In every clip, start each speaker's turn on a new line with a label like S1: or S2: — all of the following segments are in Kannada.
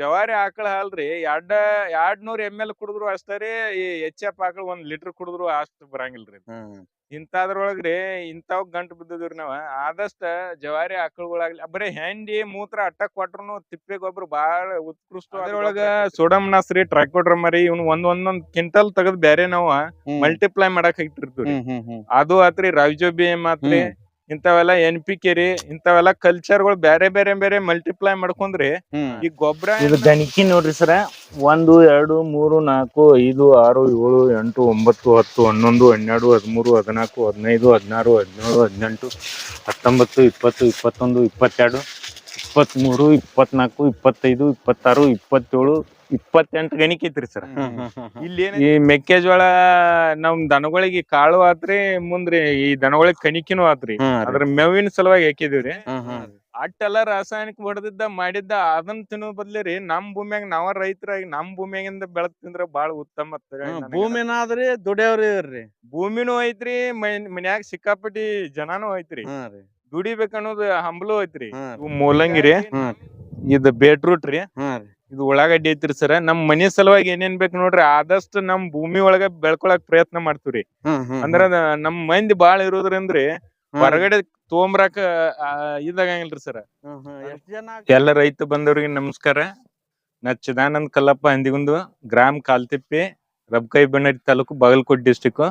S1: ಜವಾರಿ ಆಕಳ ಅಲ್ರಿ ಎರಡ ಎರಡ್ ನೂರ್ ಎಮ್ ಎಲ್ ಕುಡಿದ್ರು ಅಷ್ಟರಿ ಈ ಎಚ್ ಎಫ್ ಆಕಳ ಒಂದ್ ಲೀಟರ್ ಕುಡಿದ್ರು ಅಷ್ಟು ಬರಂಗಿಲ್ರಿ ಇಂತಾದ್ರೊಳಗ್ರಿ ಇಂತಾವ್ ಗಂಟ್ ಬಿದ್ದಿದ್ರಿ ನಾವ ಆದಷ್ಟ ಜವಾರಿ ಆಕಳಗಳಾಗ್ಲಿ ಬರೀ ಹೆಂಡಿ ಮೂತ್ರ ಅಟ್ಟ ಕೊಟ್ರು ತಿಪ್ಪೆ ಗೊಬ್ಬರ ಬಾಳ ಉತ್ಕೃಷ್ಟ ಅದ್ರೊಳಗ ಸೋಡಮ್ ನಾಸ್ರಿ ಮರಿ ಇವ್ನ ಒಂದ್ ಒಂದೊಂದ್ ಕಿಂತಲ್ ತಗದ್ ಬ್ಯಾರೆ ನಾವ ಮಲ್ಟಿಪ್ಲೈ ಮಾಡಕ್ ಇಟ್ಟಿರ್ತೀವ್ರಿ ಅದು ಆತ್ರಿ ರವಿಜೋ ಮಾತ್ರಿ ಇಂಥವೆಲ್ಲ ಎನ್ ಪಿ ಕೆ ರೀ ಇಂಥವೆಲ್ಲ ಗಳು ಬೇರೆ ಬೇರೆ ಬೇರೆ ಮಲ್ಟಿಪ್ಲೈ ಮಾಡ್ಕೊಂಡ್ರಿ ಈ ಗೊಬ್ಬರ ಇದು ಗಣಿಕೆ ನೋಡ್ರಿ ಸರ ಒಂದು ಎರಡು ಮೂರು ನಾಲ್ಕು ಐದು ಆರು ಏಳು ಎಂಟು ಒಂಬತ್ತು ಹತ್ತು ಹನ್ನೊಂದು ಹನ್ನೆರಡು ಹದಿಮೂರು ಹದಿನಾಲ್ಕು ಹದಿನೈದು ಹದಿನಾರು ಹದಿನೇಳು ಹದಿನೆಂಟು ಹತ್ತೊಂಬತ್ತು ಇಪ್ಪತ್ತು ಇಪ್ಪತ್ತೊಂದು ಇಪ್ಪತ್ತೆರಡು ಇಪ್ಪತ್ತ್ಮೂರು ಇಪ್ಪತ್ನಾಲ್ಕು ಇಪ್ಪತ್ತೈದು ಇಪ್ಪತ್ತಾರು ಇಪ್ಪತ್ತೇಳು ಇಪ್ಪತ್ತೆಂಟು ಗಣಿಕೆ ಐತ್ರಿ ಸರ್ ಇಲ್ಲಿ ಈ ಮೆಕ್ಕೆಜೋಳ ನಮ್ ದನಗಳಿಗೆ ಕಾಳು ಆತ್ರಿ ಮುಂದ್ರಿ ಈ ದನಗಳಿಗೆ ಕಣಿಕಿನೂ ಆತ್ರಿ ಅದ್ರ ಮೇವಿನ ಸಲುವಾಗಿ ಹಾಕಿದಿವ್ರಿ ಅಟ್ಟೆಲ್ಲ ರಾಸಾಯನಿಕ ಹೊಡೆದಿದ್ದ ಮಾಡಿದ್ದ ಅದನ್ನ ತಿನ್ನೋ ಬದ್ಲಿ ರೀ ನಮ್ ಭೂಮಿಯಾಗ ನಾವ ರೈತರಾಗಿ ನಮ್ ಭೂಮಿಯಾಗಿಂದ ಬೆಳಕ್ ತಿಂದ್ರ ಬಾಳ ಉತ್ತಮ
S2: ಭೂಮಿನಾದ್ರಿ ದುಡಿಯವ್ರಿ ಇವ್ರಿ
S1: ಭೂಮಿನೂ ಐತ್ರಿ ಮನ್ಯಾಗ ಸಿಕ್ಕಾಪಟ್ಟಿ ಜನಾನು ಐತ್ರಿ ದುಡಿಬೇಕನ್ನೋದು ಹಂಬಲು ಐತ್ರಿ ಮೂಲಂಗಿ ರೀ ಇದ್ ಬೇಟ್ರೂಟ್ ರೀ ಇದು ಉಳ್ಳಾಗಡ್ಡಿ ಐತ್ರಿ ಸರ್ ನಮ್ ಮನಿ ಸಲುವಾಗಿ ಏನೇನ್ ಬೇಕು ನೋಡ್ರಿ ಆದಷ್ಟು ನಮ್ ಭೂಮಿ ಒಳಗ ಬೆಳ್ಕೊಳಕ್ ಪ್ರಯತ್ನ ಮಾಡ್ತೀವ್ರಿ ಅಂದ್ರ ನಮ್ಮ ಮಂದಿ ಬಾಳ ಇರೋದ್ರಿಂದ್ರಿ ಹೊರಗಡೆ ತೊಗೊಂಬರಾಕ ಆ, ಇದಾಗಂಗಿಲ್ರಿ ಸರ್ ಎಲ್ಲ ರೈತ ಬಂದವ್ರಿಗೆ ನಮಸ್ಕಾರ ನಾ ಚಿದಾನಂದ್ ಕಲ್ಲಪ್ಪ ಹಂದಿಗುಂದು ಗ್ರಾಮ್ ಕಾಲ್ತಿಪ್ಪಿ ರಬ್ಕೈ ಬಣ್ಣಾರಿ ತಾಲೂಕು ಬಾಗಲಕೋಟ್ ಡಿಸ್ಟಿಕ್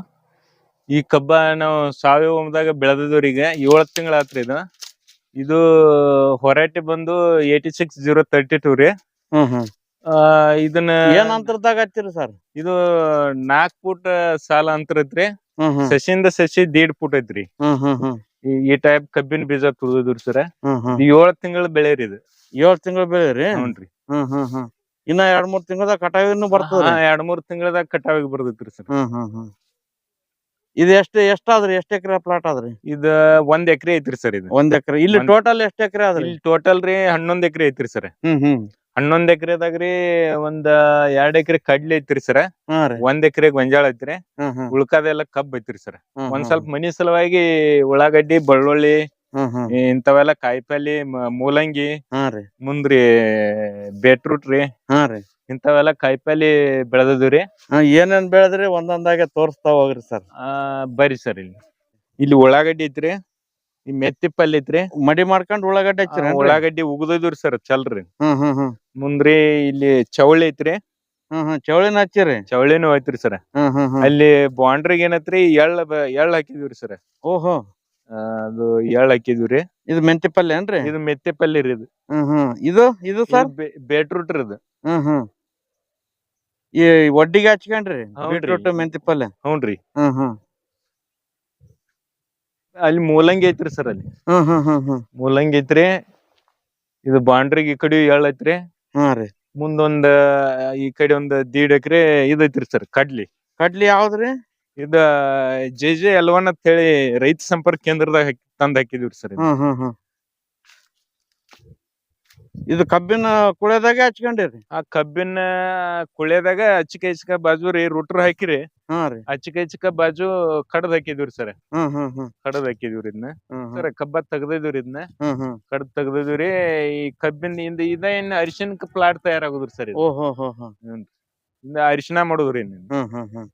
S1: ಈ ಕಬ್ಬ ನಾವು ಸಾವಯವದಾಗ ಬೆಳೆದವ್ರಿಗೆ ಏಳು ತಿಂಗಳಾತ್ರಿ ಇದು ಇದು ಹೊರಟಿ ಬಂದು eighty six zero thirty two ರೀ
S2: ಹ್ಮ್ ಆ, ಇದನ್ನ ಏನ್ ಅಂತರದಾಗ ಸರ್
S1: ಇದು ನಾಕ್ ಫೂಟ್ ಸಾಲ ಅಂತರತ್ರಿ ಸಸಿಯಿಂದ ಸಸಿ ದೇಡ್ ಫೂಟ್ ಐತ್ರಿ ಈ- ಟೈಪ್ ಕಬ್ಬಿನ ಬೀಜ ತುಳಿದ್ರಿ ಸರ್ ಹ್ಮ್ ತಿಂಗಳ ಬೆಳೆ ರೀ ಇದು
S2: ಏಳ್ ತಿಂಗಳ ಬೆಳೆ ರೀ ಹ್ಮ್ ಇನ್ನ ಎರಡ್ ಮೂರ್ ತಿಂಗಳದಾಗ ಕಟಾವಿನೂ ಬರ್ತದ
S1: ಎರಡ್ ಮೂರ್ ತಿಂಗಳದಾಗ ಕಟಾವಿಗೆ ಬರ್ತೈತ್ರಿ ಸರ್
S2: ಇದು ಎಷ್ಟು ಎಷ್ಟಾದ್ರಿ ಎಷ್ಟ್ ಎಕರೆ ಪ್ಲಾಟ್ ಆದ್ರಿ
S1: ಇದು ಒಂದ್ ಎಕರೆ ಐತ್ರಿ ಸರ್ ಇದು
S2: ಒಂದ್ ಎಕರೆ ಇಲ್ಲಿ ಟೋಟಲ್ ಎಷ್ಟ ಎಕರೆ ಆದ್ರಿ ಇಲ್ಲಿ
S1: ಟೋಟಲ್ ರೀ ಹನ್ನೊಂದ್ ಎಕರೆ ಐತ್ರಿ ಸರ್ ಹ್ಮ್ ಹ್ಮ್ ಹನ್ನೊಂದ್ ಎಕ್ರೆದಾಗ್ರಿ ಒಂದ್ ಎರಡ್ ಎಕರೆ ಕಡ್ಲಿ ಐತ್ರಿ ಸರ ಒಂದ್ ಎಕರೆ ಗೊಂಜಾಳ ಐತ್ರಿ ಉಳ್ಕಾದೆಲ್ಲ ಕಬ್ಬ ಐತ್ರಿ ಸರ್ ಒಂದ್ ಸ್ವಲ್ಪ ಮನಿ ಸಲುವಾಗಿ ಉಳ್ಳಾಗಡ್ಡಿ ಬೆಳ್ಳುಳ್ಳಿ ಇಂತವೆಲ್ಲ ಕಾಯಿಪಲ್ಲೆ ಮೂಲಂಗಿ ಮುಂದ್ರಿ ಬೇಟ್ರೂಟ್ ರೀ ಇಂತವೆಲ್ಲ ಕಾಯಿಪಲ್ಲೆ ಬೆಳೆದದ್ರಿ
S2: ಏನೇನ್ ಬೆಳದ್ರಿ ಒಂದೊಂದಾಗೆ ತೋರಿಸ್ತಾ ಹೋಗ್ರಿ ಸರ್
S1: ಬರ್ರಿ ಸರ್ ಇಲ್ಲಿ ಇಲ್ಲಿ ಉಳ್ಳಾಗಡ್ಡಿ ಐತ್ರಿ ಈ ಮೆತ್ತಿ ಪಲ್ಯ ಐತ್ರಿ
S2: ಮಡಿ ಮಾಡ್ಕೊಂಡ್ ಉಳ್ಳಾಗಡ್ಡಿ ಹಚ್ಚಿರ
S1: ಉಳ್ಳಾಗಡ್ಡಿ ಸರ್ ಚಲ್ರಿ ಹ್ಮ್ ಹ್ಮ್ ಮುಂದ್ರಿ ಇಲ್ಲಿ ಚವಳಿ ಐತ್ರಿ
S2: ಹ್ಮ್ ಹ್ಮ್ ಚವಳಿನ ಹಚ್ಚಿರಿ
S1: ಚವಳಿನೂ ಐತ್ರಿ ಸರ್ ಹ್ಮ್ ಅಲ್ಲಿ ಬಾಂಡ್ರಿಗೆ ಏನೈತ್ರಿ ಎಳ್ಳ ಎಳ್ಳ ಹಾಕಿದ್ವಿ ಸರ್ ಓಹೋ ಅದು ಎಳ್ಳ ಹಾಕಿದ್ವಿ
S2: ಇದು ಮೆಂತಿ ಪಲ್ಯ ಏನ್ರಿ
S1: ಇದು ಮೆತ್ತಿ ಪಲ್ಯ ರೀ ಇದು
S2: ಹ್ಮ್ ಇದು ಇದು ಸರ್
S1: ಬೇಟ್ರೂಟ್ ರೀ ಇದು ಹ್ಮ್ ಹ್ಮ್
S2: ಈ ಒಡ್ಡಿಗೆ ಹಚ್ಕೊಂಡ್ರಿ ಬೀಟ್ರೂಟ್ ಮೆಂತಿ ಪಲ್ಯ
S1: ಹುನ್ರಿ ಹ್ಮ್ ಹ್ಮ್ ಅಲ್ಲಿ ಮೂಲಂಗಿ ಐತ್ರಿ ಸರ್ ಅಲ್ಲಿ ಮೂಲಂಗಿ ಐತ್ರಿ ಇದು ಬಾಂಡ್ರಿಗೆ ಈ ಕಡೆ ಏಳ್ ಐತ್ರಿ ಹಾ ಈ ಕಡೆ ಒಂದ್ ದೀಡ್ ಎಕರೆ ಇದೈತ್ರಿ ಸರ್ ಕಡ್ಲಿ
S2: ಕಡ್ಲಿ ಯಾವ್ದ್ರಿ
S1: ಇದ ಜೆ ಜೆ ಎಲ್ವನ್ ಅಂತ ಹೇಳಿ ರೈತ ಸಂಪರ್ಕ ಕೇಂದ್ರದಾಗ ತಂದ ತಂದ್ ಹಾಕಿದಿವ್ರಿ ಸರ್
S2: ಇದು ಕಬ್ಬಿನ ಕುಳೆದಾಗ ಹಚ್ಕೊಂಡಿರಿ
S1: ಆ ಕಬ್ಬಿನ ಕುಳೆದಾಗ ಅಚ್ಚಿಕ ಬಾಜು ರೀ ರೂಟ್ರ್ ಹಾಕಿರಿ ಹಾ ರೀ ಬಾಜು ಕಡದ್ ಹಾಕಿದ್ವಿ ಸರ್ ಹ್ಮ್ ಹ್ಮ್ ಕಡದ್ ಹಾಕಿದ್ವಿ ಇದನ್ನ ಸರ್ ಕಬ್ಬ ತೆಗ್ದಿದ್ವಿ ಇದನ್ನ ಹ್ಮ್ ಹ್ಮ್ ಕಡದ್ ತೆಗ್ದಿದ್ವಿ ಈ ಕಬ್ಬಿನ ಇಂದ ಇದ ಅರಿಶಿನ ಪ್ಲಾಟ್ ತಯಾರಾಗುದ್ರಿ ಸರ್ ಇದು. ಹೋ ಅರಿಶಿನ ಮಾಡುದ್ರಿ ಹ್ಮ್ ಹ್ಮ್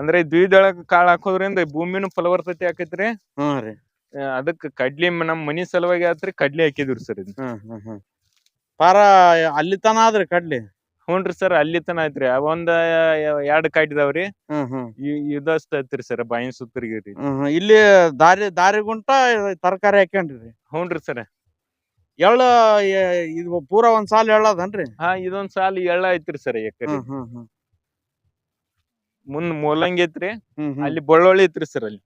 S1: ಅಂದ್ರೆ ದ್ವಿದಳ ಕಾಳ ಹಾಕೋದ್ರಿಂದ ಭೂಮಿನೂ ಫಲವತ್ತತೆ ಆಕೇತ್ರಿ ಹಾ ರೀ ಅದಕ್ಕ ಕಡ್ಲಿ ನಮ್ ಮನಿ ಸಲುವಾಗಿ ಆತ್ರಿ ಕಡ್ಲಿ ಹಾಕಿದ್ರಿ ಸರ್ ಇದನ್ನ. ಹ್ಮ್ ಹ್ಮ್
S2: ಪಾರ ಅಲ್ಲಿ ತನ ಆದ್ರಿ ಕಡ್ಲಿ
S1: ಹ್ಞೂನ್ರಿ ಸರ್ ಅಲ್ಲಿ ತನ ಐತ್ರಿ ಒಂದ್ ಎರಡ್ ಕಾಯ್ದವ್ರಿ ಹ್ಮ್ ಇದಷ್ಟ ಐತ್ರಿ ಸರ್ ಬಾಯಿನ ಸುತ್ತರಿಗಿರಿ
S2: ಇಲ್ಲಿ ದಾರಿ ದಾರಿ ಗುಂಟ ತರಕಾರಿ ಹಾಕೊಂಡ್ರಿ
S1: ಹ್ಞೂನ್ರಿ ಸರ್ ಎಳ್ಳ ಇದು ಪೂರ ಒಂದ್ ಸಾಲ ಎಳ್ಳದನ್ರಿ ಹಾ ಇದೊಂದ್ ಸಾಲ ಎಳ್ಳ ಐತ್ರಿ ಸರ್ ಎಕರೆ ಮುಂದ್ ಮೂಲಂಗಿ ಐತ್ರಿ ಅಲ್ಲಿ ಬಳ್ಳೊಳ್ಳಿ ಐತ್ರಿ ಸರ್ ಅಲ್ಲಿ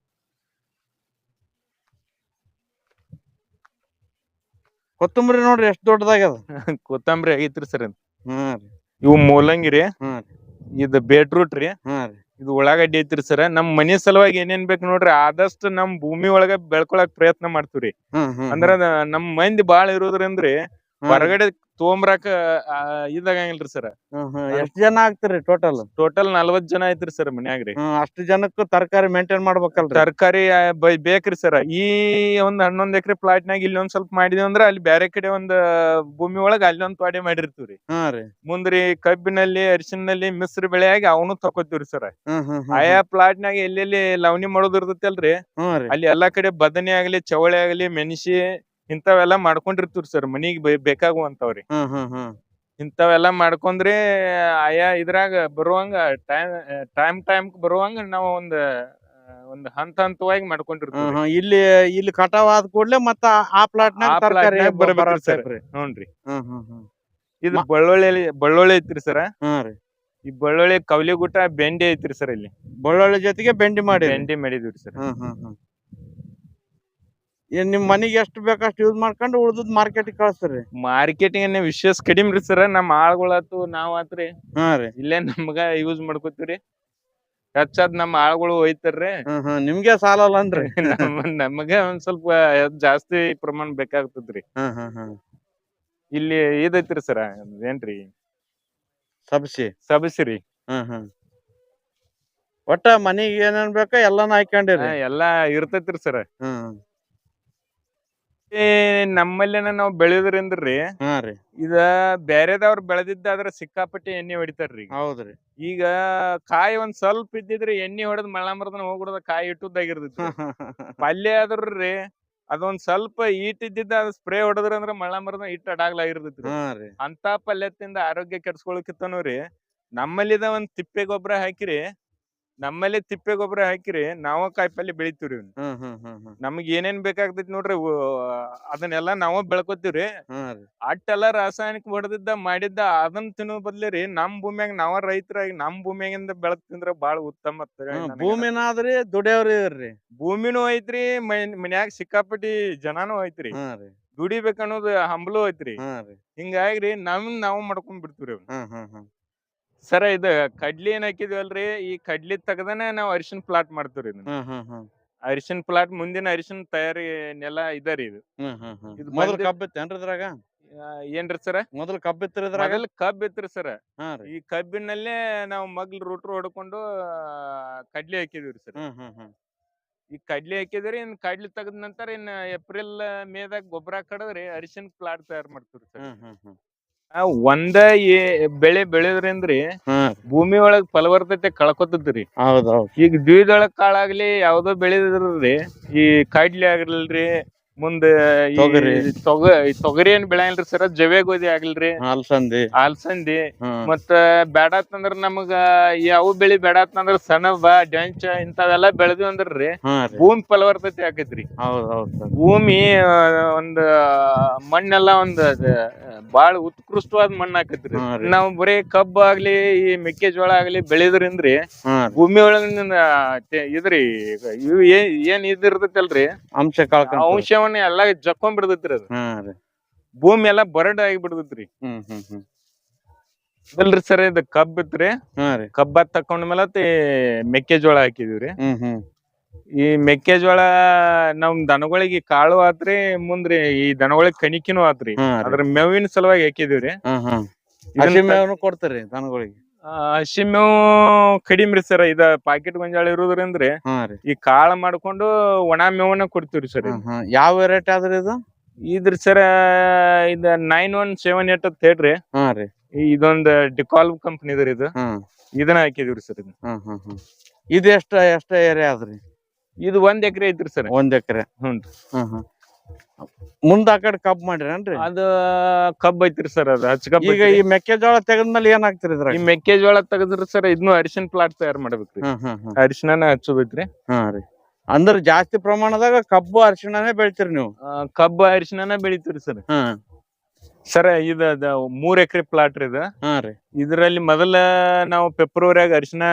S2: ಕೊತ್ತಂಬರಿ ನೋಡ್ರಿ ಎಷ್ಟ್ ದೊಡ್ಡದಾಗ್ಯದ
S1: ಕೊತ್ತಂಬರಿ ಐತ್ರಿ ಸರ್ ಇವು ಮೂಲಂಗಿ ರೀ ಇದು ಬೇಟ್ರೂಟ್ ರೀ ಇದು ಉಳ್ಳಾಗಡ್ಡಿ ಐತ್ರಿ ಸರ್ ನಮ್ ಮನಿ ಸಲುವಾಗಿ ಏನೇನ್ ಬೇಕು ನೋಡ್ರಿ ಆದಷ್ಟು ನಮ್ ಭೂಮಿ ಒಳಗ ಬೆಳ್ಕೊಳಕ್ ಪ್ರಯತ್ನ ಮಾಡ್ತೀವ್ರಿ ಅಂದ್ರ ನಮ್ ಮಂದಿ ಬಾಳ ಇರೋದ್ರಿಂದ್ರಿ ಹೊರಗಡೆ ತೊಗೊಂಬರಾಕ ಇದಾಗಂಗಿಲ್ರಿ ಸರ್
S2: ಎಷ್ಟ್ ಜನ ಆಗ್ತೀರಿ ಟೋಟಲ್
S1: ಟೋಟಲ್ ನಲ್ವತ್ ಜನ ಐತ್ರಿ ಸರ್ ಮನ್ಯಾಗ್ರಿ
S2: ಅಷ್ಟು ಜನಕ್ಕೂ ತರಕಾರಿ ಮೇಂಟೈನ್ ಮಾಡ್ಬೇಕಲ್ರಿ
S1: ತರಕಾರಿ ಬೇಕ್ರಿ ಸರ್ ಈ ಒಂದ್ ಹನ್ನೊಂದ್ ಎಕರೆ ಪ್ಲಾಟ್ನಾಗ ಇಲ್ಲಿ ಒಂದ್ ಸ್ವಲ್ಪ ಮಾಡಿದ್ವಿ ಅಂದ್ರ ಅಲ್ಲಿ ಬ್ಯಾರೆ ಕಡೆ ಒಂದ್ ಭೂಮಿ ಒಳಗ ಅಲ್ಲಿ ಒಂದ್ ಪಾಡಿ ಮಾಡಿರ್ತೀವ್ರಿ ಮುಂದ್ರಿ ಕಬ್ಬಿನಲ್ಲಿ ಅರಿಶಿನಲ್ಲಿ ಮಿಶ್ರ ಬೆಳೆಯಾಗಿ ಆಗಿ ಅವನು ತಕೋತೀವ್ರಿ ಸರ್ ಆಯಾ ಪ್ಲಾಟ್ನಾಗ ಎಲ್ಲೆಲ್ಲಿ ಲವಣಿ ಮಾಡೋದಿರ್ತೈತಿ ಅಲ್ರಿ ಅಲ್ಲಿ ಎಲ್ಲಾ ಕಡೆ ಬದನೆ ಆಗ್ಲಿ ಚವಳಿ ಆಗ್ಲಿ ಮೆಣಸಿ ಇಂಥವೆಲ್ಲ ಮಾಡ್ಕೊಂಡಿರ್ತೀವಿ ಸರ್ ಮನಿಗೆ ಬೇಕಾಗುವಂತವ್ರಿ ಇಂಥವೆಲ್ಲ ಮಾಡ್ಕೊಂಡ್ರಿ ಆಯಾ ಇದ್ರಾಗ ಬರುವಂಗ ಟೈಮ್ ಟೈಮ್ ಟೈಮ್ ಬರುವಂಗ ನಾವು ಒಂದ್ ಒಂದ್ ಹಂತ ಹಂತವಾಗಿ ಮಾಡ್ಕೊಂಡಿರ್ತೀವಿ
S2: ಇಲ್ಲಿ ಇಲ್ಲಿ ಕಟಾವ್ ಆದ ಮತ್ತ ಆ ಪ್ಲಾಟ್ ನೋಡ್ರಿ
S1: ಇದು ಬಳ್ಳೊಳ್ಳಿ ಬಳ್ಳೊಳ್ಳಿ ಐತ್ರಿ ಸರ್ ಈ ಬಳ್ಳೊಳ್ಳಿ ಗುಟ್ಟ ಬೆಂಡಿ ಐತ್ರಿ ಸರ್ ಇಲ್ಲಿ
S2: ಬಳ್ಳೊಳ್ಳಿ ಜೊತೆಗೆ ಬೆಂಡಿ ಮಾಡಿ
S1: ಬೆಂಡಿ ಮಾಡಿದ್ರಿ ಸರ್
S2: ಏನ್ ನಿಮ್ ಮನಿಗೆ ಎಷ್ಟು ಬೇಕಷ್ಟು ಯೂಸ್ ಮಾಡ್ಕೊಂಡು ಉಳ್ದದ್ ಮಾರ್ಕೆಟ್ ಕಳಿಸ್ರಿ
S1: ಮಾರ್ಕೆಟಿಂಗ್ ನೀವು ವಿಶೇಷ ಕಡಿಮೆ ರೀ ಸರ್ ನಮ್ಮ ಆಳ್ಗಳಾತು ನಾವ್ ಆತ್ರಿ ಹಾ ರೀ ಇಲ್ಲೇ ನಮ್ಗ ಯೂಸ್ ಮಾಡ್ಕೋತೀವ್ರಿ ಹೆಚ್ಚಾದ್ ನಮ್ಮ ಆಳ್ಗಳು ಹೋಯ್ತಾರ್ರಿ
S2: ಹ್ಮ್ ನಿಮ್ಗೆ ಸಾಲಲ್ಲ ಅಂದ್ರಿ
S1: ಒಂದ್ ಸ್ವಲ್ಪ ಜಾಸ್ತಿ ಪ್ರಮಾಣ ಬೇಕಾಗ್ತದ್ರಿ ಇಲ್ಲಿ ಇದೈತ್ರಿ ಸರ್ ಏನ್ರಿ ಸಬ್ಸಿ ಸಬಸಿರಿ ಹ್ಮ್ ಹ್ಮ್
S2: ಒಟ್ಟ ಮನಿಗೆ ಏನೇನ್ ಬೇಕೋ ಎಲ್ಲಾನು ಹಾಕೊಂಡಿರಿ
S1: ಎಲ್ಲಾ ಇರ್ತೈತ್ರಿ ಸರ್ ಹ್ಮ್ ನಮ್ಮಲ್ಲಿನ ನಾವ್ ಬೆಳೆಯೋದ್ರಿಂದ್ರಿ ಹಾ ರೀ ಇದ ಬ್ಯಾರೆದವ್ರ ಬೆಳೆದಿದ್ದಾದ್ರ ಸಿಕ್ಕಾಪಟ್ಟೆ ಎಣ್ಣೆ ಹೊಡಿತಾರ್ರಿ ಹೌದ್ರಿ ಈಗ ಕಾಯಿ ಒಂದ್ ಸ್ವಲ್ಪ ಇದ್ದಿದ್ರೆ ಎಣ್ಣೆ ಹೊಡೆದ್ ಮಳ್ಳಂಬರ್ದನ ಹೋಗ್ಬಿಡದ ಕಾಯಿ ಇಟ್ಟುದಾಗಿರ್ತೈತಿ ಪಲ್ಯ ಆದ್ರಿ ಅದೊಂದ್ ಸ್ವಲ್ಪ ಈಟ್ ಇದ್ದಿದ್ದ ಅದ್ ಸ್ಪ್ರೇ ಹೊಡೆದ್ರ ಅಂದ್ರ ಮಳ್ಳಂಬರ್ದನ ಇಟ್ಟ ಅಂತ ಪಲ್ಯದಿಂದ ಆರೋಗ್ಯ ಕೆಡ್ಸ್ಕೊಳಕಿತ್ತನು ರೀ ನಮ್ಮಲ್ಲಿದ ಒಂದ್ ತಿಪ್ಪೆ ಗೊಬ್ಬರ ಹಾಕಿರಿ ನಮ್ಮಲ್ಲಿ ತಿಪ್ಪೆ ಗೊಬ್ಬರ ಹಾಕಿರಿ ನಾವ ಕಾಯಿಪಲ್ಲೆ ಬೆಳಿತೀವ್ರಿ ನಮ್ಗೆ ಏನೇನ್ ಬೇಕಾಗ್ತೈತಿ ನೋಡ್ರಿ ಅದನ್ನೆಲ್ಲ ನಾವ ಬೆಳ್ಕೊತೀವ್ರಿ ಅಟ್ಟೆಲ್ಲ ರಾಸಾಯನಿಕ ಹೊಡೆದಿದ್ದ ಮಾಡಿದ್ದ ಅದನ್ನ ತಿನ್ನೋ ಬದ್ಲಿರಿ ನಮ್ ಭೂಮಿಯಾಗ ನಾವ ರೈತರಾಗಿ ನಮ್ ಭೂಮಿಯಾಗಿಂದ ಬೆಳಕ್ ತಿಂದ್ರ ಬಾಳ ಉತ್ತಮ
S2: ಭೂಮಿನಾದ್ರಿ ದುಡಿಯವ್ರಿ
S1: ಭೂಮಿನೂ ಐತ್ರಿ ಮನ್ಯಾಗ ಸಿಕ್ಕಾಪಟ್ಟಿ ಜನಾನು ಐತ್ರಿ ದುಡಿಬೇಕನ್ನೋದು ಹಂಬಲೂ ಐತ್ರಿ ಹಿಂಗಾಗ್ರಿ ನಮ್ ನಾವ್ ಮಾಡ್ಕೊಂಡ್ ಬಿಡ್ತೀವ್ರಿ ಸರ ಇದು ಕಡ್ಲಿ ಏನ್ ಹಾಕಿದ್ವಲ್ರಿ ಈ ಕಡ್ಲಿ ತೆಗ್ದನೆ ನಾವ್ ಅರಿಶಿನ ಪ್ಲಾಟ್ ಮಾಡ್ತೀವ್ರಿ ಅರಿಶಿನ ಪ್ಲಾಟ್ ಮುಂದಿನ ಅರಿಶಿನ ತಯಾರಿ ನೆಲ ಇದರಿ ಇದು ಏನ್ರಿ ಸರ ಮೊದಲು ಕಬ್ಬ್ ಇತ್ರಿ ಸರ ಈ ಕಬ್ಬಿನಲ್ಲೇ ನಾವು ಮಗ್ಲ್ ರೂಟ್ ಹೊಡ್ಕೊಂಡು ಕಡ್ಲಿ ಹಾಕಿದ್ವಿ ಸರ್ ಈ ಕಡ್ಲಿ ಹಾಕಿದ್ರಿ ಇನ್ ಕಡ್ಲಿ ತಗದ ನಂತರ ಇನ್ ಏಪ್ರಿಲ್ ಮೇದಾಗ ಗೊಬ್ಬರ ಕಡದ್ರಿ ಅರಿಶಿನ ಪ್ಲಾಟ್ ತಯಾರ್ ಮಾಡ್ತೀವ್ರಿ ಸರ್ ಒಂದ ಏ ಬೆಳೆ ಬೆಳೆದ್ರಿಂದ್ರಿ ಭೂಮಿ ಒಳಗ್ ಫಲವರ್ತತೆ ಕಳ್ಕೊತದ್ರಿ ಹೌದೌದು ಈಗ ದ್ವಿದಳ ಕಾಳಾಗ್ಲಿ ಯಾವ್ದೋ ಬೆಳೆದ್ರಿ ಈ ಕಡ್ಲಿ ಆಗಿರ್ಲ್ರಿ ಮುಂದೆ ಈ ತೊಗರಿ. ಏನ್ ಬೆಳೆಯಲ್ರಿ ಸರ್ ಜವೆ ಗೋಧಿ ಆಗ್ಲ್ರಿ ಅಲ್ಸಂದಿ ಅಲ್ಸಂದಿ ಹ್ಮ್. ಮತ್ತ ಬೇಡಾತಂದ್ರ ನಮಗ ಯಾವ ಬೆಳಿ ಬೇಡಾತಂದ್ರ ಸಣಬ ಡೆಂಚ ಇಂತಾವೆಲ್ಲ ಬೆಳೆದ್ವಿ ಅಂದ್ರಿ ರೀ ಭೂಮಿ ಫಲವತ್ತತೆ ಆಕೈತ್ರಿ ಭೂಮಿ ಒಂದ ಮಣ್ಣೆಲ್ಲಾ ಮಣ್ಣೆಲ್ಲ ಒಂದ್ ಬಾಳ ಉತ್ಕೃಷ್ಟವಾದ ಮಣ್ಣ ಆಕೈತ್ರಿ ನಾವು ನಾವ್ ಬರೀ ಕಬ್ಬು ಆಗ್ಲಿ ಈ ಮೆಕ್ಕೆಜೋಳ ಆಗ್ಲಿ ಬೆಳೆದ್ರಿಂದ್ರಿ ರೀ ಭೂಮಿ ಒಳಗಿಂದ ಇದ್ರಿ ಏನ್- ಏನ್ ಇದಿರ್ತೈತಲ್ರಿ
S2: ಅಂಶ ಕಳ್ಕೊಂಡ್
S1: ಅಂಶ ವಾತಾವರಣ ಎಲ್ಲಾ ಜಕ್ಕೊಂಡ್ ಬಿಡ್ತೈತ್ರಿ ಅದು ಭೂಮಿ ಎಲ್ಲಾ ಬರಡ್ ಆಗಿ ಬಿಡ್ತೈತ್ರಿ ಇಲ್ರಿ ಸರ್ ಇದು ಕಬ್ಬ ಇತ್ರಿ ಹಾ ರೀ ಕಬ್ಬ ತಕೊಂಡ ಮೇಲೆ ಮೆಕ್ಕೆಜೋಳ ಹಾಕಿದಿವ್ರಿ ಈ ಮೆಕ್ಕೆಜೋಳ ನಮ್ ದನಗಳಿಗೆ ಕಾಳು ಆತ್ರಿ ಮುಂದ್ರಿ ಈ ದನಗಳಿಗೆ ಕಣಿಕಿನೂ ಆತ್ರಿ ಅದ್ರ ಮೇವಿನ ಸಲುವಾಗಿ ಹಾಕಿದಿವ್ರಿ ಹಾ ಹಾ ಹಸಿಮೆ ಕಡಿಮೆ ರೀ ಸರ್ ಇದ ಪಾಕೆಟ್ ಗೊಂಜಾಳ ಇರೋದ್ರಿಂದ ರೀ ಈ ಕಾಳ ಮಾಡ್ಕೊಂಡು ಒಣ ಮೇವನ್ನ ಕೊಡ್ತೀವ್ರಿ ಸರ್
S2: ಯಾವ ವೆರೈಟಿ ಆದ್ರಿ ಇದು
S1: ಇದ್ರ ಸರ್ ಇದ ನೈನ್ ಒನ್ ಸೆವೆನ್ ಏಟ್ ಅಂತ ಹೇಳ್ರಿ ಇದೊಂದ್ ಡಿಕಾಲ್ ಕಂಪನಿ ಇದ್ರಿ ಇದು ಇದನ್ನ ಹಾಕಿದೀವ್ರಿ ಸರ್ ಇದು
S2: ಇದು ಎಷ್ಟ ಎಷ್ಟ ಏರಿಯಾ ಆದ್ರಿ
S1: ಇದು ಒಂದ್ ಎಕರೆ ಐತ್ರಿ ಸರ್
S2: ಒಂದ್ ಎಕರೆ ಹ್ಞೂ ಮುಂದ ಆಕಡೆ ಕಡೆ ಕಬ್ ಮಾಡಿರೇನ್ರಿ
S1: ಅದು ಕಬ್ಬ್ ಐತ್ರಿ ಸರ್ ಅದು ಹಚ್ಚ ಕಬ್
S2: ಈಗ ಈ ಮೆಕ್ಕೆಜೋಳ ತೆಗದ್ಮೇಲೆ ಏನಾಗ್ತಿರಿ ಇದ್ರಾಗ
S1: ಈ ಮೆಕ್ಕೆಜೋಳ ತೆಗದ್ರಿ ಸರ್ ಇದ್ನು ಅರಿಶಿನ ಪ್ಲಾಟ್ ತಯಾರ್ ಮಾಡ್ಬೇಕ್ರಿ ಹ್ಮ್ ಹ್ಮ್ ಅರಿಶಿನ ಹಾ
S2: ಅಂದ್ರ ಜಾಸ್ತಿ ಪ್ರಮಾಣದಾಗ ಕಬ್ಬು ಅರಿಶಿಣನೇ ಬೆಳಿತೀರಿ ನೀವು
S1: ಕಬ್ಬು ಅರಿಶಿನನ ಬೆಳಿತೀರಿ ಸರ್ ಹ್ಮ್ ಸರ ಇದ ಮೂರ್ ಎಕರೆ ಪ್ಲಾಟ್ ರೀ ಇದು ಹಾ ಮೊದಲ ನಾವು ಫೆಬ್ರವರಿಯಾಗ ಅರಿಶಿನ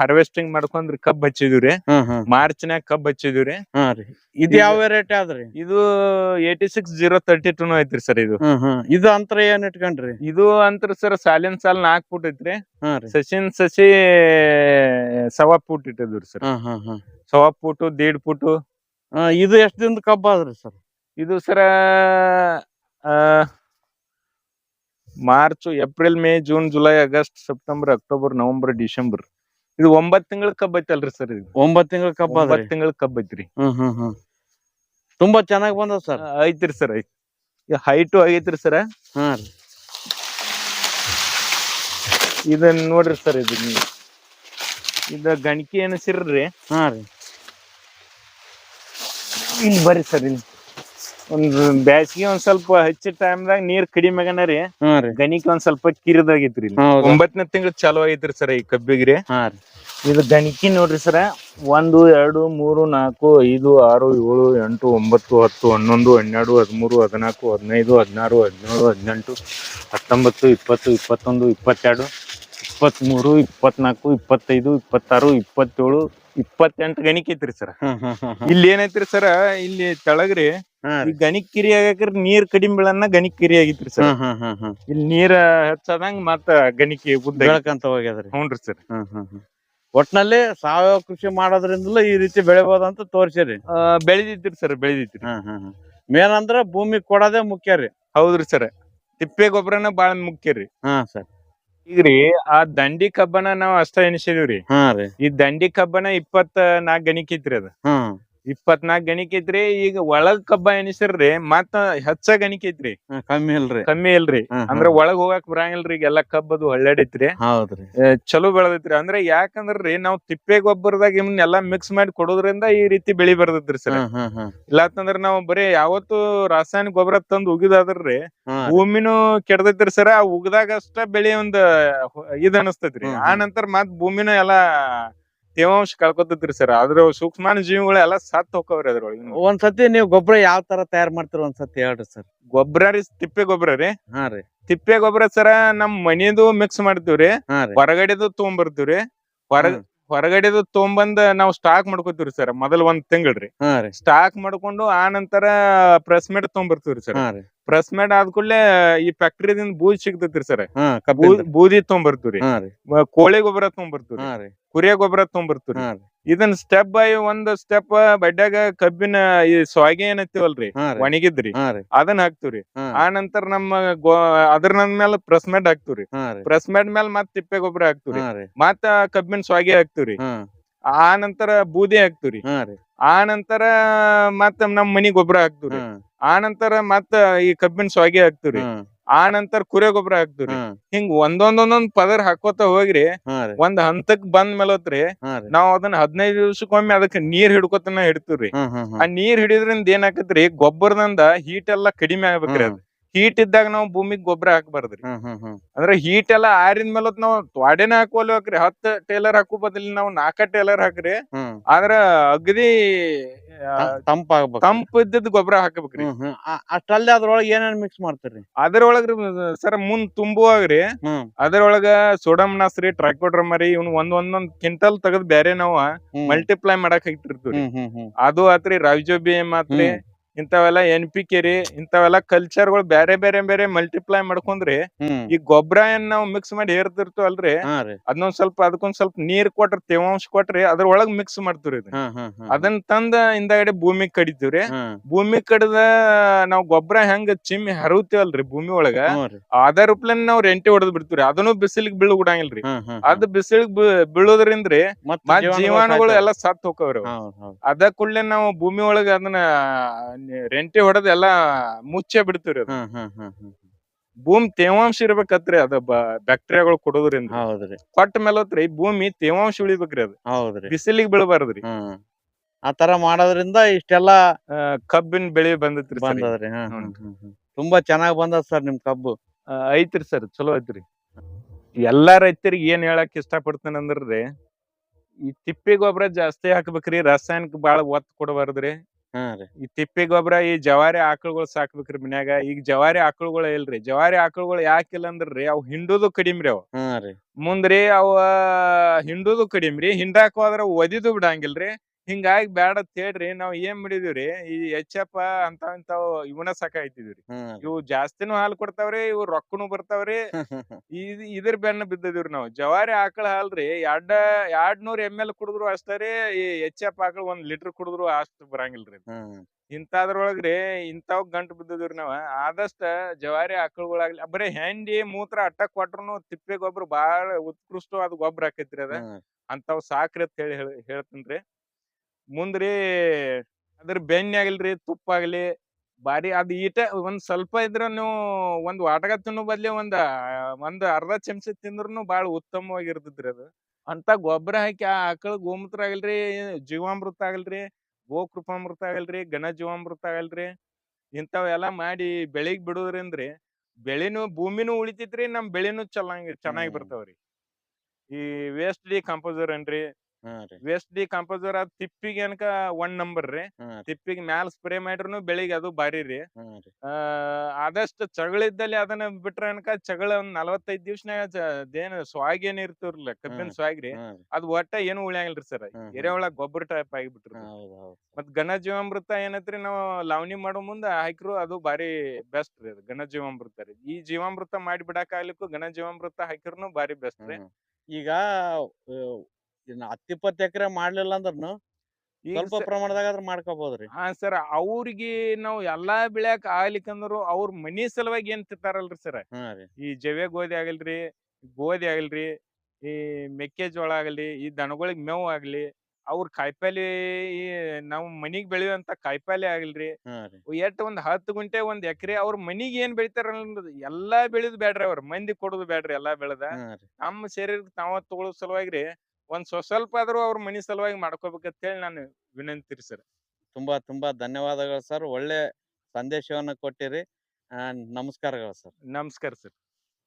S1: ಹಾರ್ವೆಸ್ಟಿಂಗ್ ಮಾಡ್ಕೊಂಡ್ರಿ ಕಬ್ಬ್ ಹಚ್ಚಿದ್ವಿ ಮಾರ್ಚ್ ನಾಗ ಮಾರ್ಚ್ನ್ಯಾಗ ಕಬ್ಬ್ ಹಚ್ಚಿದ್ವಿ
S2: ಇದು ಯಾವ ವೆರೈಟಿ ಆದ್ರಿ
S1: ಇದು ಏಟಿ ಸಿಕ್ಸ್ ಜೀರೋ ತರ್ಟಿ ಟೂನು ಐತ್ರಿ ಸರ್ ಇದು
S2: ಇದು ಅಂತರ ಏನ್ ಇಟ್ಕೊಂಡ್ರಿ
S1: ಇದು ಅಂತರ ಸರ್ ಸಾಲಿನ ಸಾಲ್ ನಾಕ್ ಫುಟ್ ಐತ್ರಿ ಹಾ ಸಸಿನ್ ಸಸಿ ಸವಾ ಫುಟ್ ಇಟ್ಟಿದ್ರಿ ಸರ್ ಸವಾ ಫುಟು ದೇಡ್ ಫೂಟ್
S2: ಇದು ಎಷ್ಟ್ ದಿನ ಕಬ್ಬ ಆದ್ರಿ ಸರ್
S1: ಇದು ಸರ March April May June July August September October November December ಇದು ಒಂಬತ್ ತಿಂಗಳ ಕಬ್ಬೈತಲ್ರಿ ಐತಲ್ರಿ ಸರ್ ಇದು
S2: ಒಂಬತ್ ತಿಂಗಳ ಕಬ್ಬ ಒಂಬತ್
S1: ತಿಂಗಳ ಕಬ್ಬ್ ಐತ್ರಿ ಹ್ಮ್ ಹ್ಮ್ ಹ್ಮ್
S2: ತುಂಬಾ ಚೆನ್ನಾಗಿ ಬಂದ್ ಸರ್
S1: ಐತ್ರಿ ಸರ್ ಹೈಟು ಆಗೈತ್ರಿ ಸರ್ ಹಾ
S2: ಇದನ್ನ ನೋಡ್ರಿ ಸರ್ ಇದು ನೀವು ಇದ ಗಣಕಿ ಅನಿಸಿರ್ರಿ ಹಾ ರೀ ಇಲ್ಲಿ ಬರ್ರಿ ಸರ್ ಇಲ್ಲಿ ಒಂದ್ ಬ್ಯಾಸಿಗೆ ಒಂದ್ ಸ್ವಲ್ಪ ಟೈಮ್ ದಾಗ ನೀರ್ ಕಡಿಮೆ ಆಗ್ಯಾನ ರೀ ಹಾ ಒಂದ್ ಸ್ವಲ್ಪ ಕಿರಿದಾಗಿತ್ರಿ
S1: ಒಂಬತ್ತನೇ ತಿಂಗಳು ಚಾಲು ಆಗೈತ್ರಿ ಸರ್ ಈ ಕಬ್ಬಿಗ್ರಿ ಹಾ ರೀ
S2: ಇದು ಗಣಿಕೆ ನೋಡ್ರಿ ಸರ ಒಂದು ಎರಡು ಮೂರು ನಾಲ್ಕು ಐದು ಆರು ಏಳು ಎಂಟು ಒಂಬತ್ತು ಹತ್ತು ಹನ್ನೊಂದು ಹನ್ನೆರಡು ಹದಿಮೂರು ಹದಿನಾಲ್ಕು ಹದಿನೈದು ಹದಿನಾರು ಹದಿನೇಳು ಹದಿನೆಂಟು ಹತ್ತೊಂಬತ್ತು ಇಪ್ಪತ್ತು ಇಪ್ಪತ್ತೊಂದು ಇಪ್ಪತ್ತೆರಡು ಮೂರು ಇಪ್ಪತ್ನಾಕು ಇಪ್ಪತ್ತೈದು ಇಪ್ಪತ್ತಾರು ಇಪ್ಪತ್ತೇಳು ಇಪ್ಪತ್ತೆಂಟು ಗಣಿಕೆ ಐತ್ರಿ ಸರ್
S1: ಇಲ್ಲಿ ಏನೈತ್ರಿ ಸರ್ ಇಲ್ಲಿ ತೆಳಗ್ರಿ ಈ ಗಣಿಕಿರಿ ಆಗಾಕ್ರಿ ನೀರ್ ಕಡಿಮೆ ಬೀಳನ್ನ ಗಣಿಕಿರಿ ಆಗಿತ್ರಿ ಸರ್ ಇಲ್ಲಿ ನೀರ್ ಹೆಚ್ಚಾದಂಗ ಮತ್ತ ಗಣಿಕೆ ಉದ್ದ
S2: ಬೆಳಕಂತ ಹೋಗ್ಯದ್ರಿ
S1: ಹ್ಞೂನ್ರಿ ಸರ್ ಒಟ್ನಲ್ಲಿ ಸಾವಯವ ಕೃಷಿ ಮಾಡೋದ್ರಿಂದಲೂ ಈ ರೀತಿ ಬೆಳಿಬೋದು ಅಂತ ತೋರಿಸಿರಿ ಬೆಳೆದಿತ್ರಿ ಸರ್ ಹಾ ಮೇನ್ ಅಂದ್ರ ಭೂಮಿ ಕೊಡೋದೇ ಮುಖ್ಯ ರೀ ಹೌದ್ರಿ ಸರ್ ತಿಪ್ಪೆ ಗೊಬ್ಬರನ ಬಾಳ ಮುಖ್ಯ ರೀ ಹಾ ಸರ್ ಈಗ್ರಿ ಆ ದಂಡಿ ಕಬ್ಬನ ನಾವ್ ಅಷ್ಟ ಎಣಿಸಿದಿವ್ರಿ ಈ ದಂಡಿ ಕಬ್ಬನ ಇಪ್ಪತ್ತ ನಾಲ್ಕ ಗಣಿಕಿತ್ರಿ ಅದ ಅದ್ ಇಪ್ಪತ್ನಾಕ್ ಗಣಿಕೆ ಐತ್ರಿ ಈಗ ಒಳಗ್ ಕಬ್ಬ ಎನಿಸ್ರಿ ಮತ್ತ ಹೆಚ್ಚ ಗಣಿಕೆ ಐತ್ರಿ ಕಮ್ಮಿ ಇಲ್ರಿ ಕಮ್ಮಿ ಇಲ್ರಿ ಅಂದ್ರ ಒಳಗ್ ಹೋಗಾಕ್ ಬರಂಗಿಲ್ರಿ ಈಗ ಎಲ್ಲಾ ಕಬ್ಬದು ಒಳ್ಳೆಡೈತ್ರಿ ಹೌದ್ರಿ ಚಲೋ ಬೆಳದೈತ್ರಿ ಅಂದ್ರೆ ಯಾಕಂದ್ರಿ ನಾವ್ ತಿಪ್ಪೆ ಗೊಬ್ಬರದಾಗ ಇವನ್ನೆಲ್ಲಾ ಎಲ್ಲಾ ಮಿಕ್ಸ್ ಮಾಡಿ ಕೊಡೋದ್ರಿಂದ ಈ ರೀತಿ ಬೆಳಿ ಬರ್ದೈತ್ರಿ ಸರ್ ಇಲ್ಲಾತಂದ್ರ ನಾವ್ ಬರೀ ಯಾವತ್ತು ರಾಸಾಯನಿಕ ಗೊಬ್ಬರ ತಂದು ಉಗಿದಾದ್ರಿ ಭೂಮಿನೂ ಕೆಡದೈತ್ರಿ ಸರ್ ಆ ಉಗದಾಗಷ್ಟ ಬೆಳಿ ಒಂದ್ ಇದ್ ಅನಸ್ತೈತ್ರಿ ಆ ನಂತರ ಮತ್ ಭೂಮಿನೂ ಎಲ್ಲಾ ತೇವಾಂಶ ಕಳ್ಕೊತೈತ್ರಿ ಸರ್ ಅದ್ರ ಸೂಕ್ಷ್ಮ ಜೀವಿಗಳೆಲ್ಲ ಸತ್ ಹೋಗ್ರಿ ಅದ್ರೊಳಗೆ
S2: ಒಂದ್ಸತಿ ನೀವು ಗೊಬ್ಬರ ಯಾವ ತರ ತಯಾರ ಮಾಡ್ತೀರ ಒಂದ್ಸತಿ ಹೇಳ್ರಿ ಸರ್
S1: ಗೊಬ್ಬರ ರೀ ತಿಪ್ಪೆ ಗೊಬ್ಬರ ರೀ ಹಾ ರೀ ತಿಪ್ಪೆ ಗೊಬ್ಬರ ಸರ ನಮ್ ಮನಿದು ಮಿಕ್ಸ್ ಮಾಡ್ತೀವ್ರಿ ರೀ ಹೊರಗಡೆದು ತಗೊಂಬರ್ತೀವ್ರಿ ಹೊರ ಹೊರಗಡೆದು ತೊಗೊಂಬಂದ ನಾವು ಸ್ಟಾಕ್ ಮಾಡ್ಕೋತೀವ್ರಿ ಸರ್ ಮೊದಲ್ ಒಂದ್ ತಿಂಗಳ್ರಿ ರೀ ಸ್ಟಾಕ್ ಮಾಡ್ಕೊಂಡು ಆ ನಂತರ ಪ್ರೆಸ್ ಮೇಡ್ ತೊಗೊಂಬರ್ತೀವ್ರಿ ಸರ್ ಪ್ರೆಸ್ ಮೇಡ್ ಆದ್ಕೂಡ್ಲೆ ಈ ಫ್ಯಾಕ್ಟ್ರಿದಿಂದ ಬೂದಿ ಸಿಗ್ತೈತ್ರಿ ಸರ್ ಬೂದಿ ತೊಗೊಂಬರ್ತೀವ್ರಿ ಕೋಳಿ ಗೊಬ್ಬರ ತೊಗೊಂಬರ್ತೀವ್ರಿ ಕುರಿಯ ಗೊಬ್ಬರ ತೊಗೊಂಬರ್ತೀವ್ರಿ ಇದನ್ ಸ್ಟೆಪ್ ಬೈ ಒಂದ್ ಸ್ಟೆಪ್ ಬಡ್ಯಾಗ ಕಬ್ಬಿನ ಈ ಸ್ವಾಗೆ ಏನತ್ತಿವಲ್ರಿ ಒಣಗಿದ್ರಿ ಅದನ್ನ ಹಾಕ್ತಿವ್ರಿ ಆ ನಂತರ ನಮ್ಮ ಗೋ ಅದ್ರ ಮೇಲೆ ಪ್ರೆಸ್ ಮೆಡ್ ಹಾಕ್ತಿವ್ರಿ ಪ್ರೆಸ್ ಮೆಡ್ ಮೇಲೆ ಮತ್ ತಿಪ್ಪೆ ಗೊಬ್ಬರ ಹಾಕ್ತಿವ್ರಿ ಮತ್ತ ಕಬ್ಬಿನ ಸ್ವಾಗೆ ಹಾಕ್ತಿವ್ರಿ ಆ ನಂತರ ಬೂದಿ ಹಾಕ್ತಿವ್ರಿ ಆ ನಂತರ ಮತ್ತ ನಮ್ ಮನಿ ಗೊಬ್ಬರ ಹಾಕ್ತಿವ್ರಿ ಆ ನಂತರ ಮತ್ತ ಈ ಕಬ್ಬಿನ ಸ್ವಾಗೆ ಹಾಕ್ತಿವ್ರಿ ಆ ನಂತರ ಕುರಿ ಗೊಬ್ಬರ ಹಿಂಗ ಹಿಂಗ್ ಒಂದೊಂದೊಂದೊಂದ್ ಪದರ್ ಹಾಕೋತ ಹೋಗ್ರಿ ಒಂದ್ ಹಂತಕ್ ಬಂದ್ ಮೇಲತ್ರಿ ನಾವ್ ಅದನ್ನ ಹದಿನೈದು ದಿವ್ಸಕ್ಕೊಮ್ಮೆ ಅದಕ್ಕೆ ನೀರ್ ಹಿಡ್ಕೋತನ ಹಿಡ್ತೀವ್ರಿ ಆ ನೀರ್ ಹಿಡಿದ್ರಿಂದ ಏನ್ ಗೊಬ್ಬರದಿಂದ ಹೀಟ್ ಎಲ್ಲಾ ಕಡಿಮೆ ಆಗ್ಬೇಕ್ರಿ ಅದ್ ಹೀಟ್ ಇದ್ದಾಗ ನಾವು ಭೂಮಿಗೆ ಗೊಬ್ಬರ ಹಾಕಬಾರ್ದ್ರಿ ಅಂದ್ರೆ ಹೀಟ್ ಎಲ್ಲಾ ಆರಿದ ಮೇಲೆ ನಾವು ತ್ವಾಡೆನ ಹಾಕುವಲ್ಲಿ ಹಾಕ್ರಿ ಹತ್ತ ಟೇಲರ್ ಹಾಕೋ ಬದಲಿ ನಾವು ನಾಲ್ಕ ಟೇಲರ್ ಹಾಕ್ರಿ ಆದ್ರ ಅಗದಿ ತಂಪ ತಂಪ್ ಇದ್ದಿದ್ ಗೊಬ್ಬರ ಹಾಕಬೇಕ್ರಿ
S2: ಅಷ್ಟಲ್ಲೇ ಅದ್ರೊಳಗ ಏನೇನು ಮಿಕ್ಸ್ ಮಾಡ್ತೀರಿ
S1: ಅದ್ರೊಳಗ ಸರ್ ಮುಂದ್ ತುಂಬುವಾಗ್ರಿ ಅದ್ರೊಳಗ ಸೋಡಮ್ ನಾಸ್ರಿ ಮರಿ ಇವ್ನ ಒಂದ್ ಒಂದೊಂದ್ ಕಿಂಟಲ್ ತಗದ್ ಬ್ಯಾರೆ ನಾವು ಮಲ್ಟಿಪ್ಲೈ ಮಾಡಕ್ ಹಾಕ್ತಿರ್ತೀವಿ ಅದು ಆತ್ರಿ ರಾವಿಜೋ ಮಾತ್ರಿ ಇಂಥವೆಲ್ಲ ಎನ್ ಪಿ ರೀ ಇಂಥವೆಲ್ಲ ಕಲ್ಚರ್ ಗಳು ಬೇರೆ ಬೇರೆ ಬೇರೆ ಮಲ್ಟಿಪ್ಲೈ ಮಾಡ್ಕೊಂಡ್ರಿ ಈ ಗೊಬ್ಬರ ಏನ್ ನಾವ್ ಮಿಕ್ಸ್ ಮಾಡಿ ಹೇರ್ತಿರ್ತೇವಲ್ರಿ ಅದನ್ನೊಂದ್ ಸ್ವಲ್ಪ ಅದಕ್ಕೊಂದ್ ಸ್ವಲ್ಪ ನೀರ್ ಕೊಟ್ರಿ ತೇವಾಂಶ ಕೊಟ್ರಿ ಅದ್ರೊಳಗ್ ಮಿಕ್ಸ್ ಮಾಡ್ತೀವ್ರಿ ಅದನ್ನ ತಂದ ಹಿಂದಗಡೆ ಭೂಮಿ ಕಡಿತೀವ್ರಿ ಭೂಮಿ ಕಡದ ನಾವ್ ಗೊಬ್ಬರ ಹೆಂಗ ಚಿಮ್ಮಿ ಹರಿತೀವಲ್ರಿ ಭೂಮಿ ಒಳಗ ಅದ ರೂಪ್ಲನ್ ನಾವ್ ರೆಂಟಿ ಹೊಡೆದ್ ಬಿಡ್ತೀವ್ರಿ ಅದನ್ನು ಬಿಸಿಲಿಗೆ ಬೀಳು ಅದ್ ಬಿಸಿಲಿಗೆ ಬೀಳೋದ್ರಿಂದ ಜೀವಾಣುಗಳು ಎಲ್ಲಾ ಸತ್ ಹೋಗವ್ರಿ ಅದ ನಾವು ಭೂಮಿ ಒಳಗ ಅದನ್ನ ರೆಂಟಿ ಹೊಡೆದೆಲ್ಲಾ ಎಲ್ಲಾ ಮುಚ್ಚೆ ಬಿಡ್ತೀವ್ರಿ ಭೂಮಿ ತೇವಾಂಶ ಇರ್ಬೇಕತ್ರಿ ಅದ ಬ್ಯಾಕ್ಟೀರಿಯಾಗಳು ಕೊಡೋದ್ರಿಂದ ಹೌದ್ರಿ ಕೊಟ್ಟ ಮೇಲತ್ರಿ ಭೂಮಿ ತೇವಾಂಶ ಉಳಿಬೇಕ್ರಿ ಅದು ಹೌದ್ರಿ ಬಿಸಿಲಿಗೆ ಬೀಳಬಾರ್ದ್ರಿ
S2: ಆ ತರ ಮಾಡೋದ್ರಿಂದ ಇಷ್ಟೆಲ್ಲಾ
S1: ಕಬ್ಬಿನ ಬೆಳೆ ಬಂದತ್ರಿ ಬಂದದ್ರಿ
S2: ತುಂಬಾ ಚೆನ್ನಾಗ್ ಬಂದದ ಸರ್ ನಿಮ್ ಕಬ್ಬು
S1: ಐತ್ರಿ ಸರ್ ಚಲೋ ಐತ್ರಿ ಎಲ್ಲಾ ರೈತರಿಗೆ ಏನ್ ಹೇಳಕ್ ಇಷ್ಟ ಪಡ್ತೇನೆ ಅಂದ್ರಿ ಈ ತಿಪ್ಪಿ ಗೊಬ್ಬರ ಜಾಸ್ತಿ ಹಾಕ್ಬೇಕ್ರಿ ರಾಸಾಯನಿಕ ಬಾಳ ಒತ್ತು ಕೊಡಬಾರ್ದ್ರಿ ಹಾ ಈ ತಿಪ್ಪಿ ಗೊಬ್ಬರ ಈ ಜವಾರಿ ಆಕಳುಗಳು ಸಾಕ್ಬೇಕ್ರಿ ಮನ್ಯಾಗ ಈಗ ಜವಾರಿ ಆಕಳುಗಳ ಇಲ್ರಿ ಜವಾರಿ ಆಕಳುಗಳು ಯಾಕಿಲ್ಲ ಅಂದ್ರಿ ಅವು ಹಿಂಡುದು ಕಡಿಮ್ರಿ ಅವು ಹಾ ರೀ ಮುಂದ್ರಿ ಅವ ಹಿಂಡುದು ಕಡಿಮ್ರಿ ಹಿಂಡಾಕ ಹೋದ್ರ ಒದಿದು ಬಿಡಂಗಿಲ್ರಿ ಹಿಂಗಾಗಿ ಬ್ಯಾಡ ಹೇಳ್ರಿ ನಾವ್ ಏನ್ ಮಾಡಿದಿವ್ರಿ ಈ ಎಚ್ ಎಫ್ ಅಂತ ಇವ್ನ ಇವನ ಸಾಕಾಯ್ತಿದ್ರಿ ಇವು ಜಾಸ್ತಿನೂ ಹಾಲ್ ಕೊಡ್ತಾವ್ರಿ ಇವು ರೊಕ್ಕನು ಬರ್ತಾವ್ರಿ ಇದ್ರ ಬೆನ್ನ ಬಿದ್ದಿದ್ವಿ ನಾವ್ ಜವಾರಿ ಆಕಳ ಹಾಲ್ರಿ ಎರಡ ಎರಡ್ ನೂರ್ ಎಮ್ ಎಲ್ ಕುಡಿದ್ರು ಅಷ್ಟೇ ಈ ಎಚ್ ಎಫ್ ಆಕಳ ಒಂದ್ ಲೀಟರ್ ಕುಡಿದ್ರು ಅಷ್ಟು ಬರಂಗಿಲ್ರಿ ಇಂತಾದ್ರೊಳಗ್ರಿ ಇಂತಾವ್ ಗಂಟು ಬಿದ್ದಿದ್ರಿ ನಾವ ಆದಷ್ಟ ಜವಾರಿ ಆಕಳಗಳಾಗ್ಲಿ ಬರೀ ಹೆಂಡಿ ಮೂತ್ರ ಅಟ್ಟ ಕೊಟ್ರು ತಿಪ್ಪೆ ಗೊಬ್ಬರ ಬಾಳ ಉತ್ಕೃಷ್ಟವಾದ ಗೊಬ್ಬರ ಆಕೈತ್ರಿ ಅದ ಅಂತಾವ್ ಸಾಕ್ರಿ ಅಂತ ಹೇಳಿ ಹೇಳ್ತೇನ್ರಿ ಮುಂದ್ರಿ ಅದ್ರ ಬೆಣ್ಣೆ ಆಗಲ್ರಿ ತುಪ್ಪ ಆಗಲಿ ಬಾರಿ ಅದು ಈಟ ಒಂದ್ ಸ್ವಲ್ಪ ಇದ್ರ ನೀವು ಒಂದ್ ವಾಟಗ ತಿನ್ನೋ ಬದ್ಲಿ ಒಂದ್ ಒಂದು ಅರ್ಧ ಚಮಚ ತಿಂದ್ರೂ ಬಾಳ ಉತ್ತಮವಾಗಿರ್ತದ್ರಿ ಅದು ಅಂತ ಗೊಬ್ಬರ ಹಾಕಿ ಆ ಆಕಳ ಗೋಮೂತ್ರ ಆಗಲ್ರಿ ಜೀವಾಮೃತ ಆಗಲ್ರಿ ಗೋಕೃಪಾಮೃತ ಆಗಲ್ರಿ ಘನ ಜೀವಾಮೃತ ಆಗಲ್ರಿ ಇಂಥವೆಲ್ಲ ಮಾಡಿ ಬೆಳಿಗ್ ಅಂದ್ರಿ ಬೆಳೆನೂ ಭೂಮಿನೂ ಉಳಿತೈತ್ರಿ ನಮ್ಮ ಬೆಳೆನೂ ಚೆನ್ನಾಗಿ ಚೆನ್ನಾಗಿ ಬರ್ತಾವ್ರಿ ಈ ವೇಸ್ಟ್ ಡಿ ಕಂಪೋಸರ್ ಏನ್ರಿ ವೇಸ್ಟ್ ಡಿ ಕಾಂಪೋಸರ್ ಅದ್ ತಿಪ್ಪಿಗೆ ಏನಕ ಒನ್ ನಂಬರ್ ರೀ ತಿಪ್ಪಿಗೆ ಮ್ಯಾಲ್ ಸ್ಪ್ರೇ ಮಾಡ್ರುನು ಬೆಳಿಗ್ಗೆ ಅದು ಬಾರಿ ರೀ ಆದಷ್ಟು ಚಗಳಿದ್ದಲ್ಲಿ ಅದನ್ನ ಬಿಟ್ರ ಏನಕ ಚಗಳ ಒಂದ್ ನಲವತ್ತೈದ್ ದಿವ್ಸನಾಗ ಅದೇನ್ ಸ್ವಾಗ್ ಏನ್ ಇರ್ತಿರ್ಲ ಕಬ್ಬಿನ ಸ್ವಾಗ್ ರೀ ಅದ್ ಒಟ್ಟ ಏನು ಉಳಿಯಂಗಿಲ್ರಿ ಸರ್ ಒಳಗ್ ಗೊಬ್ಬರ ಟೈಪ್ ಆಗಿಬಿಟ್ರಿ ಮತ್ ಘನ ಜೀವಾಮೃತ ಏನತ್ರಿ ನಾವು ಲಾವಣಿ ಮಾಡೋ ಮುಂದ ಹಾಕಿರು ಅದು ಬಾರಿ ಬೆಸ್ಟ್ ರೀ ಅದು ಘನ ಜೀವಾಮೃತ ರೀ ಈ ಜೀವಾಮೃತ ಮಾಡಿ ಬಿಡಾಕ ಆಗ್ಲಿಕ್ಕೂ ಘನ ಜೀವಾಮೃತ ಹಾಕಿರ್ನು ಬಾರಿ ಬೆಸ್ಟ್ ರೀ
S2: ಈಗ ಹತ್ತಿಪ್ಪತ್ತು ಎಕ್ರೆ ಮಾಡ್ಲಿಲ್ಲ ಅಂದ್ರನು ಸ್ವಲ್ಪ ಪ್ರಮಾಣದಾಗ ಅದ್ರ ಮಾಡ್ಕೋಬಹುದ್ರಿ
S1: ಹಾ ಸರ್ ಅವ್ರಿಗೆ ನಾವು ಎಲ್ಲಾ ಬೆಳ್ಯಾಕ ಆಗ್ಲಿಕ್ಕಂದ್ರು ಅವ್ರ ಮನಿ ಸಲುವಾಗಿ ಏನ್ ತಿಂತಾರಲ್ರಿ ಸರ್ ಈ ಜವೆ ಗೋಧಿ ಆಗಲ್ರಿ ಗೋಧಿ ಆಗಲ್ರಿ ಈ ಮೆಕ್ಕೆಜೋಳ ಆಗಲಿ ಈ ದನಗಳಿಗೆ ಮೇವು ಆಗ್ಲಿ ಅವ್ರ ಕಾಯಿಪಲ್ಲೆ ಈ ನಾವು ಮನಿಗ್ ಬೆಳೆಯುವಂತ ಕಾಯಿಪಲ್ಲೆ ಆಗಲ್ರಿ ಹಾ ಒಂದ್ ಹತ್ತು ಗುಂಟೆ ಒಂದ್ ಎಕರೆ ಅವ್ರ ಮನಿಗ್ ಏನ್ ಬೆಳಿತಾರ ಎಲ್ಲಾ ಬೆಳೆದ್ ಬ್ಯಾಡ್ರಿ ಅವ್ರ ಮಂದಿ ಕೊಡುದು ಬ್ಯಾಡ್ರಿ ಎಲ್ಲಾ ಬೆಳೆದ ನಮ್ಮ ಶರೀರಕ್ಕೆ ತಾವ ತಗೊಳೋ ಸಲುವಾಗಿ ಒಂದ್ ಸ್ವಲ್ಪ ಆದ್ರೂ ಅವ್ರ ಮನಿ ಸಲುವಾಗಿ ಮಾಡ್ಕೋಬೇಕಂತ ಹೇಳಿ ನಾನು ವಿನಂತಿರಿ ಸರ್
S2: ತುಂಬಾ ತುಂಬಾ ಧನ್ಯವಾದಗಳು ಸರ್ ಒಳ್ಳೆ ಸಂದೇಶವನ್ನು ಕೊಟ್ಟಿರಿ ನಮಸ್ಕಾರಗಳು ಸರ್
S1: ನಮಸ್ಕಾರ ಸರ್